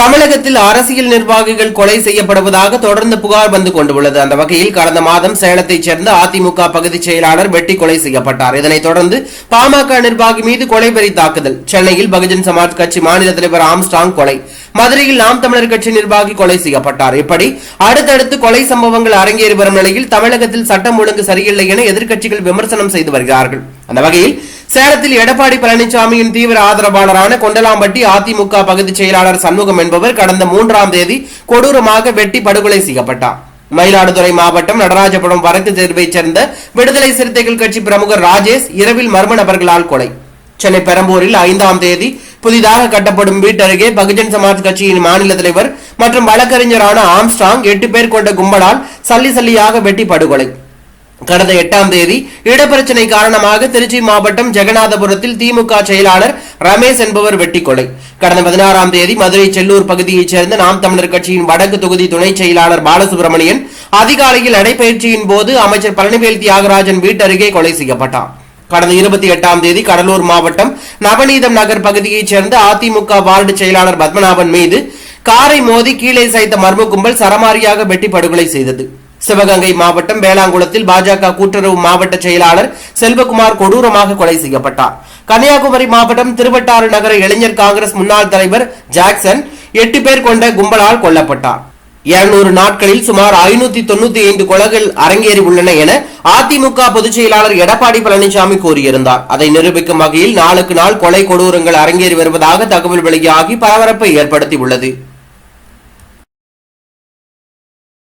தமிழகத்தில் அரசியல் நிர்வாகிகள் கொலை செய்யப்படுவதாக தொடர்ந்து புகார் வந்து கொண்டுள்ளது. அந்த வகையில் கடந்த மாதம் சேலத்தைச் சேர்ந்த அதிமுக பகுதிச் செயலாளர் வெட்டி கொலை செய்யப்பட்டார். இதனைத் தொடர்ந்து பாமக நிர்வாகி மீது கொலைபெறி தாக்குதல். சென்னையில் பகுஜன் சமாஜ் கட்சி மாநில தலைவர் ஆம்ஸ்டாங் கொலை. மதுரையில் நாம் தமிழர் கட்சி நிர்வாகி கொலை செய்யப்பட்டார். இப்படி அடுத்தடுத்து கொலை சம்பவங்கள் அரங்கேறி வரும் நிலையில் தமிழகத்தில் சட்டம் ஒழுங்கு சரியில்லை என எதிர்க்கட்சிகள் விமர்சனம் செய்து வருகிறார்கள். அந்த வகையில் சேலத்தில் எடப்பாடி பழனிசாமியின் தீவிர ஆதரவாளரான கொண்டலாம்பட்டி அதிமுக பகுதிச் செயலாளர் சண்முகம் என்பவர் கடந்த மூன்றாம் தேதி கொடூரமாக வெட்டி படுகொலை செய்யப்பட்டார். மயிலாடுதுறை மாவட்டம் நடராஜபுரம் வடக்கு தேர்வைச் சேர்ந்த விடுதலை சிறுத்தைகள் கட்சி பிரமுகர் ராஜேஷ் இரவில் மர்ம நபர்களால் கொலை. சென்னை பெரம்பூரில் ஐந்தாம் தேதி புதிதாக கட்டப்படும் வீட்டருகே பகுஜன் சமாஜ் கட்சியின் மாநில தலைவர் மற்றும் வழக்கறிஞரான ஆம்ஸ்டாங் எட்டு பேர் கொண்ட கும்பலால் சல்லி சல்லியாக வெட்டி படுகொலை. கடந்த எட்டாம் தேதி இடப்பிரச்சனை காரணமாக திருச்சி மாவட்டம் ஜெகநாதபுரத்தில் திமுக செயலாளர் ரமேஷ் என்பவர் வெட்டி கொலை கடந்த பதினாறாம் தேதி மதுரை செல்லூர் பகுதியைச் சேர்ந்த நாம் தமிழர் கட்சியின் வடக்கு தொகுதி துணை செயலாளர் பாலசுப்ரமணியன் அதிகாலையில் நடைபயிற்சியின் போது அமைச்சர் பழனிவேல் தியாகராஜன் வீட்டருகே கொலை செய்யப்பட்டார். கடந்த இருபத்தி எட்டாம் தேதி கடலூர் மாவட்டம் நவநீதம் நகர் பகுதியைச் சேர்ந்த அதிமுக வார்டு செயலாளர் பத்மநாபன் மீது காரை மோதி கீழே சாய்த்த மர்ம கும்பல் சரமாரியாக வெட்டி படுகொலை செய்தது. சிவகங்கை மாவட்டம் வேளாங்குளத்தில் பாஜக கூட்டுறவு மாவட்ட செயலாளர் செல்வகுமார் கொடூரமாக கொலை செய்யப்பட்டார். கன்னியாகுமரி மாவட்டம் திருவட்டாறு நகர இளைஞர் காங்கிரஸ் முன்னாள் தலைவர் ஜாக்சன் எட்டு பேர் கொண்ட கும்பலால் கொல்லப்பட்டார். இருநூறு நாட்களில் சுமார் ஐநூத்தி தொண்ணூத்தி ஐந்து கொலைகள் அரங்கேறி உள்ளன என அதிமுக பொதுச் செயலாளர் எடப்பாடி பழனிசாமி கூறியிருந்தார். அதை நிரூபிக்கும் வகையில் நாளுக்கு நாள் கொலை கொடூரங்கள் அரங்கேறி வருவதாக தகவல் வெளியாகி பரபரப்பை ஏற்படுத்தியுள்ளது.